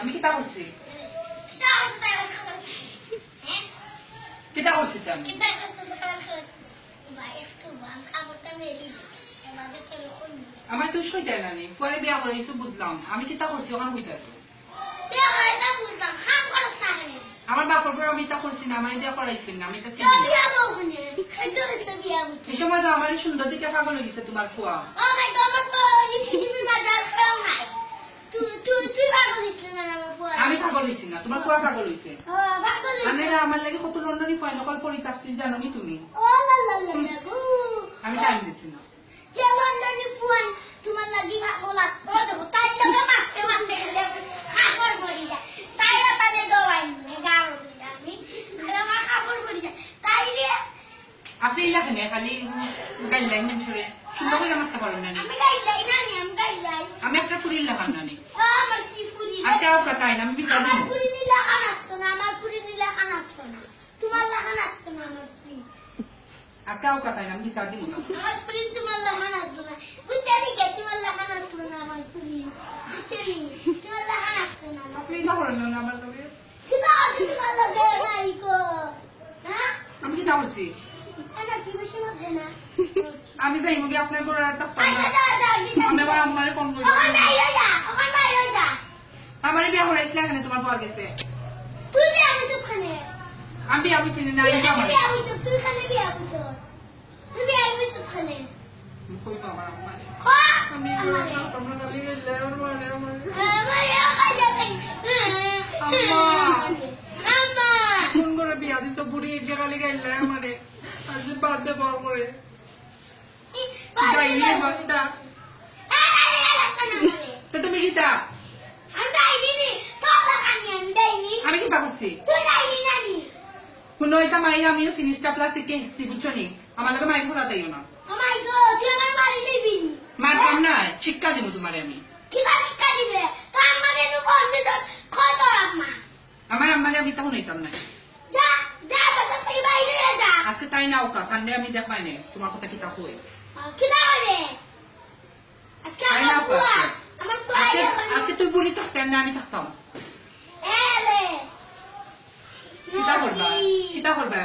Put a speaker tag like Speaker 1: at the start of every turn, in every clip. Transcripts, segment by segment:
Speaker 1: আমি কিতা করছি কিতা করছি আমি আমার তুই পরে বিয়া করে বুঝলাম। আমি কিতা করছি ওখানে আছো। আমার বাপর পর আমি তা করছি না আমার দিয়া করাইছি না, আমি তা এই সময় তো আমার সুন্দর দিকে পাগল হয়ে গেছে তোমার ফুয়া। আমি পাগল হয়েছি না তোমার ফুয়া পাগল হয়েছে মানে আমার লাগে কত লন্ডনী ফুয়া নকল পরিতাপছি জানো নি তুমি? আমি টাইম দিছি না।
Speaker 2: তোমার লাগি ভালো লাগতো দেখো তাই লাগে মারতে মারতে খেলে খাবার পড়ি যায় তাই তালে দোয়াই নিয়ে গাড়ো আমি। আমার খাবার পড়ি যায় তাই দিয়ে
Speaker 1: আপনি এই খালি গাইলাইন সুন্দর করে মারতে পারেন না।
Speaker 2: আমি গাই যাই না আমি
Speaker 1: একটা ফুরির লাখান না নি।
Speaker 2: আমার কি ফুরি
Speaker 1: আজকে আর কথা না আমি
Speaker 2: আমার ফুরি আসতো না আমার ফুরি নিলে আসতো না। তোমার লাখান আসতো না আমার ফুরি
Speaker 1: আজকে আর কথা না আমি বিচার দিব না।
Speaker 2: আমার ফুরি তোমার লাখান আসতো না। বুঝতে কে তোমার লাখান আসতো না আমার ফুরি বুঝতে তোমার আসতো না
Speaker 1: আপনি আমার
Speaker 2: হ্যাঁ?
Speaker 1: আমি কি আমি যাই মুগি আপনার করে আর থাকতাম
Speaker 2: গিয়ে
Speaker 1: আমি আবার আম্মারে ফোন করি।
Speaker 2: ওখান ওখান
Speaker 1: আমার বিয়া করাইছিল এখানে তোমার পর গেছে।
Speaker 2: তুই বিয়া হইছ
Speaker 1: আমি বিয়া বুঝছি না আমি
Speaker 2: বিয়া হইছ তুই খানে বিয়া হইছ তুই বিয়া হইছ খানে
Speaker 1: কই তো আমার আম্মা আমি
Speaker 2: আমারে
Speaker 1: তোমরা গালি গেলে আমার আমার।
Speaker 2: আমারে খাজা
Speaker 1: আম্মা।
Speaker 2: আম্মা!
Speaker 1: ফোন করে বিয়া দিছ? বুড়ি যে গালি গেলে আমারে। দে বড় করে। যাই বস্তা তো তুমি গীতা আমি কি করছি কোনো এটা আমিও সিনিসটা প্লাস্টিক কে হেসি বুঝছ নি? আমার লাগে ঘোরা তাইও না। শিক্ষা দিব তোমারে আমি। আমার আম্মারে আমি না। আজকে তাই না ওকা? কান্দে আমি দেখাই নাই তোমার কথা কিতা হই
Speaker 2: আজকে
Speaker 1: তুই না আমি থাকতাম। কিতা করবা কিতা করবা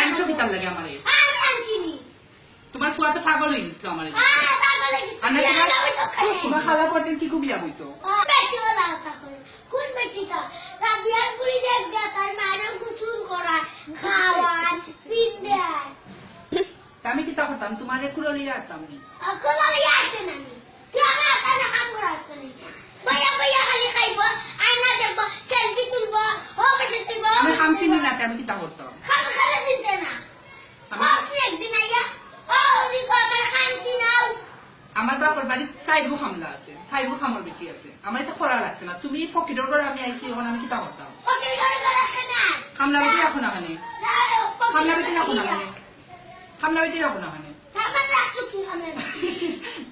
Speaker 1: আনছো কিতার লাগে আমারে। তোমার ফুয়া তো পাগল হয়ে গেছিল আমারে। তোমার
Speaker 2: খালি
Speaker 1: পড়তেন কি খুব বিয়া বইতো?
Speaker 2: কই কোন বেটিটা রাবিয়ার পুরি দেখ তার মায়ের গোসল করা খাওয়ান পিন্ডার
Speaker 1: তা আমি কিতা করতাম তোমারে কুড়লি রাখতাম নি?
Speaker 2: আকলা ইয়াতে না তুই আমার কানে কাম করা আছে বয়া বয়া খালি খাইব আয়না দেখব সেলফি তুলব ও বসে তুলব।
Speaker 1: আমি খামছি নি না আমি কিতা করতাম?
Speaker 2: খাম খালে চিনতে না
Speaker 1: আমি-
Speaker 2: ফার্স্ট একদিন আইয়া ও দিকো আমার খানছি নাও
Speaker 1: আমার বাপর বাড়ির সাইডবু খামলা আছে সাইডবু খামর বেটি আছে। আমার এটা খরা লাগছে না। তুমি ফকিরের করে আমি আইছি এখন আমি কিতা করতাম খামলা বেটি রাখো না খানে
Speaker 2: যাও
Speaker 1: খামলা বেটি রাখো না খানে খামলা বেটি রাখো না খানে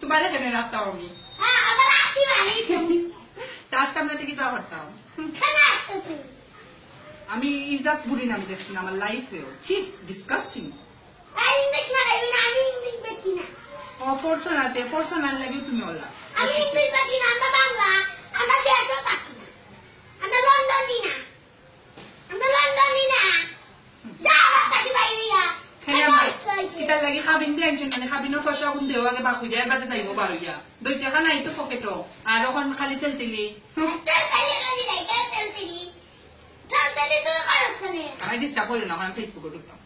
Speaker 1: তোমার এখানে রাখতাম আমি?
Speaker 2: মানে
Speaker 1: কিতা করতাম আমি। ইজাত বুড়ি নামি দেখছি না আমার লাইফেও চিপ ডিসকাস্টিং
Speaker 2: আর ইংলিশ মারাইবি না আমি ইংলিশ বেছি না
Speaker 1: ফরসনাতে ফরসনাল লাগে তুমি ওলা
Speaker 2: আমি ইংলিশ বেছি না আমরা বাংলা আমরা দেশও থাকি আমরা লন্ডনই না আমরা লন্ডনই না
Speaker 1: কিতার লাগে খাবিন দিয়ে একজন মানে খাবিনের পয়সা কোন দেওয়া আগে বাকুই দেয় বাদে যাইব বাড়িয়া দুই টাকা নাই তো পকেটো আর এখন খালি তেল তেলি আমি ডিস্টার্ব করি না আমি ফেসবুকে ঢুকতাম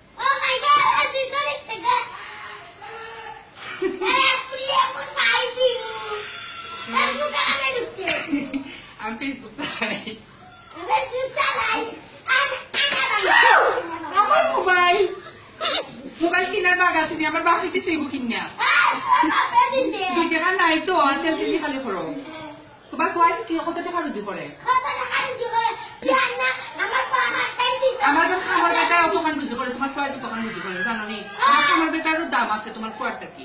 Speaker 1: আমি আমার তেল খালি করো। তোমার কোয়াই কি কত টাকা রুজি করে আমার তো খামার বেটা দোকান রুজি করে তোমার ছয় দোকান রুজি করে জানো নি? বেটারও দাম আছে, তোমার কোয়ারটা কি?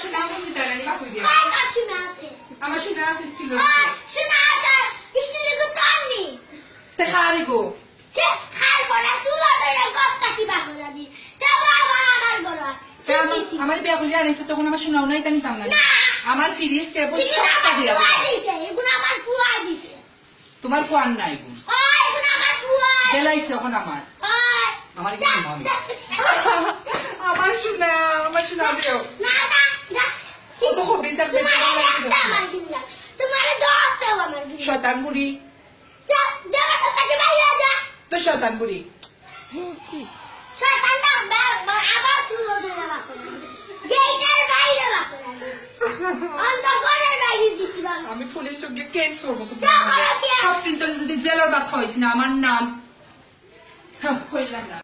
Speaker 1: শোনা মন্দির দাঁড়ানি বাকুই দিয়া
Speaker 2: আর কার শোনা আছে
Speaker 1: আমার শোনা আছে ছিল
Speaker 2: আর শোনা আছে স্টিলে তো কামনি
Speaker 1: তে খারি গো।
Speaker 2: শেষ খাল পড়া শুরু হয়ে গপ কাটি বাহু জানি তারপর আমার
Speaker 1: তে আমার- বিয়া করলে আনিছো তখন আমার শোনাও নাই তানি তাম না। আমার ফিরিস কেবল
Speaker 2: কিন্তু
Speaker 1: সবটা
Speaker 2: আমার
Speaker 1: দিবা।
Speaker 2: দিছে
Speaker 1: তোমার কোয়ান নাই
Speaker 2: এগুলো আমার ফুয়াই
Speaker 1: গেলাইছে এখন আমার। আমার কি মন? আমার শোনা আমার শোনা দিও
Speaker 2: না না তোমার
Speaker 1: লাগে
Speaker 2: একটা আমার তোমার আমার যা দেবা বাইরে যা।
Speaker 1: তো
Speaker 2: আবার শুরু হয়ে যাবা গেটের বাইরে
Speaker 1: আমি পুলিশ সঙ্গে কেস করব তো। সব কিন্তু যদি জেলার বাদ হয়েছে না আমার নাম হ্যাঁ, হইলাম না